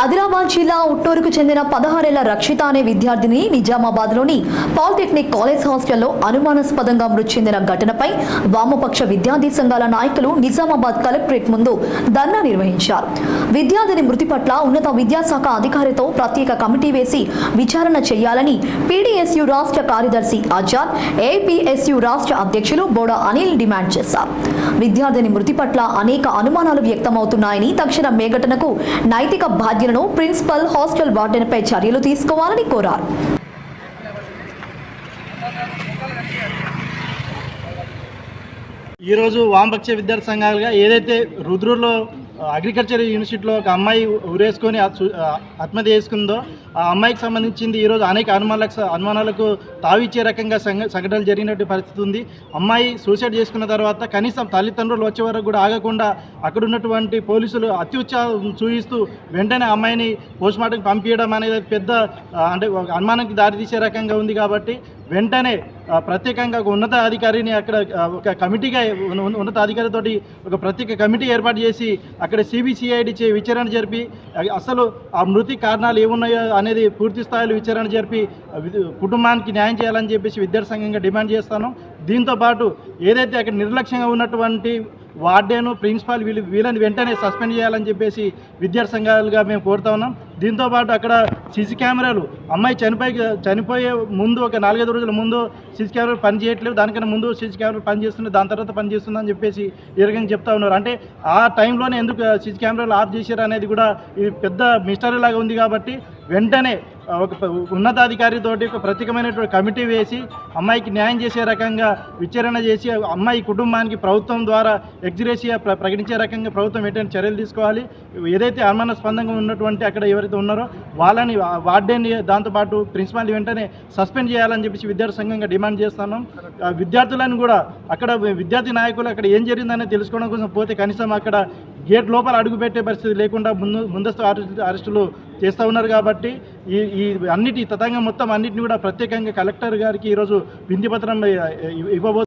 ఆదిలాబాద్ జిల్లా ఉట్టూరుకు చెందిన పదహారేళ్ళ రక్షిత అనే విద్యార్థిని నిజామాబాద్లోని పాలిటెక్నిక్ కాలేజ్ హాస్టల్లో అనుమానాస్పదంగా మృతి చెందిన ఘటనపై వామపక్ష విద్యార్థి సంఘాల నాయకులు నిజామాబాద్ కలెక్టరేట్ ముందు ధర్నా నిర్వహించారు. విద్యార్థిని మృతి పట్ల ఉన్నత విద్యాశాఖ అధికారితో ప్రత్యేక కమిటీ వేసి విచారణ చేయాలని పీడీఎస్యు రాష్ట్ర కార్యదర్శి ఆజాద్ ఏపీఎస్యు రాష్ట్ర అధ్యక్షులు బోడా అనిల్ డిమాండ్ చేశారు. విద్యార్థిని మృతి పట్ల అనేక అనుమానాలు వ్యక్తమవుతున్నాయని తక్షణ మేఘటనకు నైతిక బాధ్యత బాధ్యతను ప్రిన్సిపల్ హాస్టల్ వార్డెన్పై చర్యలు తీసుకోవాలని కోరారు. ఈరోజు వామపక్ష విద్యార్థి సంఘాలుగా ఏదైతే రుద్రూరులో అగ్రికల్చర్ యూనివర్సిటీలో ఒక అమ్మాయి ఉరేసుకొని ఆత్మహత్య చేసుకుందో ఆ అమ్మాయికి సంబంధించింది ఈరోజు అనేక అనుమానాలకు అనుమానాలకు తావిచ్చే రకంగా సంఘ సంఘటనలు జరిగినట్టు పరిస్థితి ఉంది. అమ్మాయి సూసైడ్ చేసుకున్న తర్వాత కనీసం తల్లిదండ్రులు వచ్చే వరకు కూడా ఆగకుండా అక్కడ ఉన్నటువంటి పోలీసులు అత్యుత్సాహం చూపిస్తూ వెంటనే అమ్మాయిని పోస్ట్మార్టంకి పంపించడం అనేది పెద్ద అంటే అనుమానానికి దారితీసే రకంగా ఉంది కాబట్టి వెంటనే ప్రత్యేకంగా ఒక ఉన్నత అధికారిని అక్కడ ఒక కమిటీగా ఉన్న- ఉన్నత అధికారితోటి ఒక ప్రత్యేక కమిటీ ఏర్పాటు చేసి అక్కడ సిబిసిఐడి చే విచారణ జరిపి అసలు ఆ మృతి కారణాలు ఏమున్నాయో అనేది పూర్తి స్థాయిలో విచారణ జరిపి కుటుంబానికి న్యాయం చేయాలని చెప్పేసి విద్యార్థి సంఘంగా డిమాండ్ చేస్తాను. దీంతో పాటు ఏదైతే అక్కడ నిర్లక్ష్యంగా ఉన్నటువంటి వార్డెను ప్రిన్సిపాల్ వీళ్ళు వీళ్ళని వెంటనే సస్పెండ్ చేయాలని చెప్పేసి విద్యార్థి సంఘాలుగా మేము కోరుతా ఉన్నాం. దీంతో పాటు అక్కడ సీసీ కెమెరాలు అమ్మాయి చనిపోయి చనిపోయే ముందు ఒక నాలుగైదు రోజుల ముందు సీసీ కెమెరాలు పని చేయట్లేదు. దానికన్నా ముందు సీసీ కెమెరాలు పనిచేస్తుంది దాని తర్వాత పనిచేస్తుందని చెప్పేసి ఈ రకంగా చెప్తా ఉన్నారు. అంటే ఆ టైంలోనే ఎందుకు సీసీ కెమెరాలు ఆఫ్ చేశారు అనేది కూడా ఇది పెద్ద మిస్టరీ లాగా ఉంది కాబట్టి వెంటనే ఒక ఉన్నతాధికారి ఉన్నతాధికారితోటి ఒక ప్రత్యేకమైనటువంటి కమిటీ వేసి అమ్మాయికి న్యాయం చేసే రకంగా విచారణ చేసి అమ్మాయి కుటుంబానికి ప్రభుత్వం ద్వారా ఎగ్జిరేసియా ప్ర ప్రకటించే రకంగా ప్రభుత్వం ఏంటంటే చర్యలు తీసుకోవాలి. ఏదైతే అనుమానాస్పదంగా ఉన్నటువంటి అక్కడ ఎవరైతే ఉన్నారో వాళ్ళని వార్డేని దాంతోపాటు ప్రిన్సిపాల్ వెంటనే సస్పెండ్ చేయాలని చెప్పేసి విద్యార్థి సంఘంగా డిమాండ్ చేస్తున్నాం. విద్యార్థులను కూడా అక్కడ విద్యార్థి నాయకులు అక్కడ ఏం జరిగిందనేది తెలుసుకోవడం కోసం పోతే కనీసం అక్కడ గేట్ లోపల అడుగుపెట్టే పరిస్థితి లేకుండా ముందు ముందస్తు అరెస్టులు చేస్తూ ఉన్నారు కాబట్టి ఈ ఈ అన్నిటి తతంగం మొత్తం అన్నిటిని కూడా ప్రత్యేకంగా కలెక్టర్ గారికి ఈరోజు వింతి పత్రం ఇవ్వబో